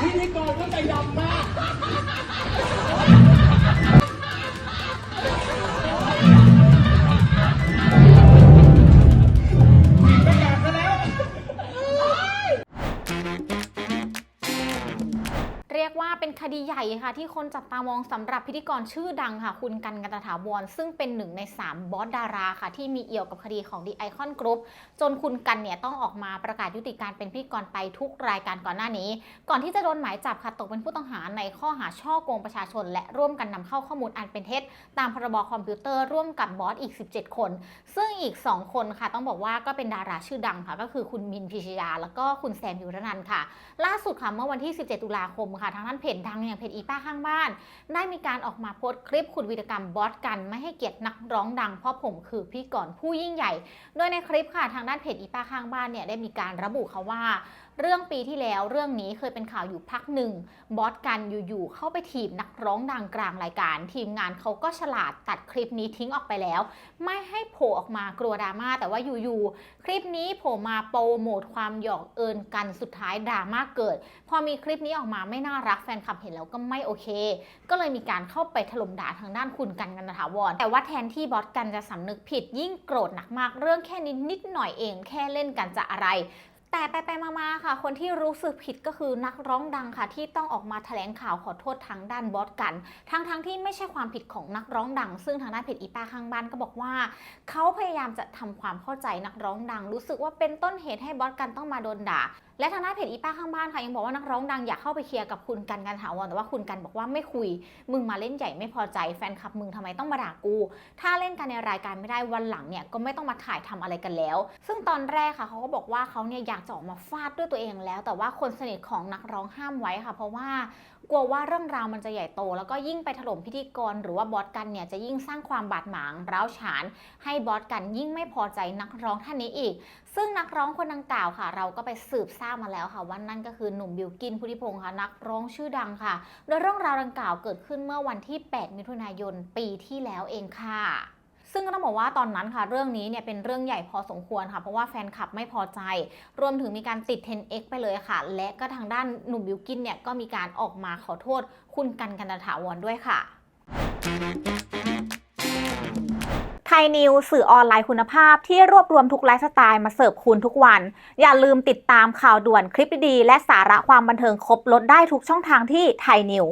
พิธีกรก็ใจดำมาก เรียกว่าเป็นคดีใหญ่ค่ะ ที่คนจับตามองสำหรับพิธีกรชื่อดังค่ะ คุณกันกันตถาวรซึ่งเป็นหนึ่งใน 3 บอสดาราค่ะ ที่มีเอี่ยวกับคดีของ The Icon Group จนคุณกันเนี่ยต้องออกมาประกาศยุติการเป็นพิธีกรไปทุกรายการก่อนหน้านี้ ก่อนที่จะโดนหมายจับค่ะตกเป็นผู้ต้องหาในข้อหาช่อโกงประชาชน และร่วมกันนำเข้าข้อมูลอันเป็นเท็จ ตามพรบคอมพิวเตอร์ร่วมกับบอสอีก 17 คน ซึ่งอีก 2 คนค่ะ ต้องบอกว่าก็เป็นดาราชื่อดังค่ะ ก็คือคุณมินพิชยา แล้วก็คุณแซมยุรนันค่ะ ล่าสุดค่ะเมื่อวันที่ 17 ตุลาคมค่ะทางด้านเพจดังอย่างเพจอีป้าข้างบ้าน ได้มีการออกมาโพสต์คลิปขุดวีรกรรมบอสกัน ไม่ให้เกียรตินักร้องดังเพราะผมคือพี่ก่อนผู้ยิ่งใหญ่ โดยในคลิปค่ะทางด้านเพจอีป้าข้างบ้านเนี่ยได้มีการระบุค่ะว่าเรื่องปีที่แล้วเรื่องนี้เคยเป็นข่าวอยู่พักหนึ่งบอสกันอยู่ๆเข้าไปถีบนักร้องดังกลางรายการ ทีมงานเขาก็ฉลาดตัดคลิปนี้ทิ้งออกไปแล้ว ไม่ให้โผล่ออกมากลัวดราม่าแต่ว่าอยู่ๆคลิปนี้โผล่มาโปรโมทความหยอกเอิญกันสุดท้ายดราม่าเกิด พอมีคลิปนี้ออกมาไม่น่ารักแฟนคลับเห็นแล้วก็ไม่โอเค ก็เลยมีการเข้าไปถล่มด่าทางด้านคุณกันกันถาวรแต่ว่าแทนที่บอสกันจะสำนึกผิดยิ่งโกรธหนักมากเรื่องแค่นี้นิดหน่อยเอง แค่เล่นกันจะอะไร แต่ไปไปๆมาๆค่ะ คนที่รู้สึกผิดก็คือนักร้องดังค่ะ ที่ต้องออกมาแถลงข่าวขอโทษทางด้านบอสกัน ทั้งๆทที่ไม่ใช่ความผิดของนักร้องดัง ซึ่งทางด้านเพจอีป้าข้างบ้านก็บอกว่า เขาพยายามจะทำความเข้าใจนักร้องดัง รู้สึกว่าเป็นต้นเหตุให้บอสกันต้องมาโดนด่า และทางด้านเพจอีป้าข้างบ้านค่ะยังบอกว่านักร้องดังอยากเข้าไปเคลียร์กับคุณกันกันถาวรแต่ว่าคุณกันบอกว่าไม่คุย มึงมาเล่นใหญ่ไม่พอใจแฟนคลับมึงทำไมต้องมาด่ากู ถ้าเล่นกันในรายการไม่ได้วันหลังเนี่ยก็ไม่ต้องมาถ่ายทำอะไรกันแล้ว ซึ่งตอนแรกค่ะเขาก็บอกว่าเขาเนี่ยอยากจะออกมาฟาดด้วยตัวเองแล้ว แต่ว่าคนสนิทของนักร้องห้ามไว้ค่ะ เพราะว่ากลัวว่าเรื่องราวมันจะใหญ่โต แล้วก็ยิ่งไปถล่มพิธีกร หรือว่าบอสกันเนี่ยจะยิ่งสร้างความบาดหมางร้าวฉาน ให้บอสกันยิ่งไม่พอใจนักร้องท่านนี้อีก ซึ่งนักร้องคนดังกล่าวค่ะ เราก็ไปสืบทราบมาแล้วค่ะว่านั่นก็คือหนุ่มบิวกินพุทธิพงศ์ค่ะนักร้องชื่อดังค่ะ โดยเรื่องราวดังกล่าวเกิดขึ้นเมื่อวันที่ 8 มิถุนายนปีที่แล้วเองค่ะ ซึ่งก็ต้องบอกว่าตอนนั้นค่ะเรื่องนี้เนี่ยเป็นเรื่องใหญ่พอสมควรค่ะ เพราะว่าแฟนคลับไม่พอใจ รวมถึงมีการติด 10x ไปเลยค่ะ และก็ทางด้านหนุ่มบิวกินเนี่ยก็มีการออกมาขอโทษ คุณกันกันตถาวรด้วยค่ะไทยนิวสื่อออนไลน์คุณภาพที่รวบรวมทุกไลฟ์สไตล์มาเสิร์ฟคุณทุกวัน อย่าลืมติดตามข่าวด่วนคลิปดีๆและสาระความบันเทิงครบลดได้ทุกช่องทางที่ไทยนิว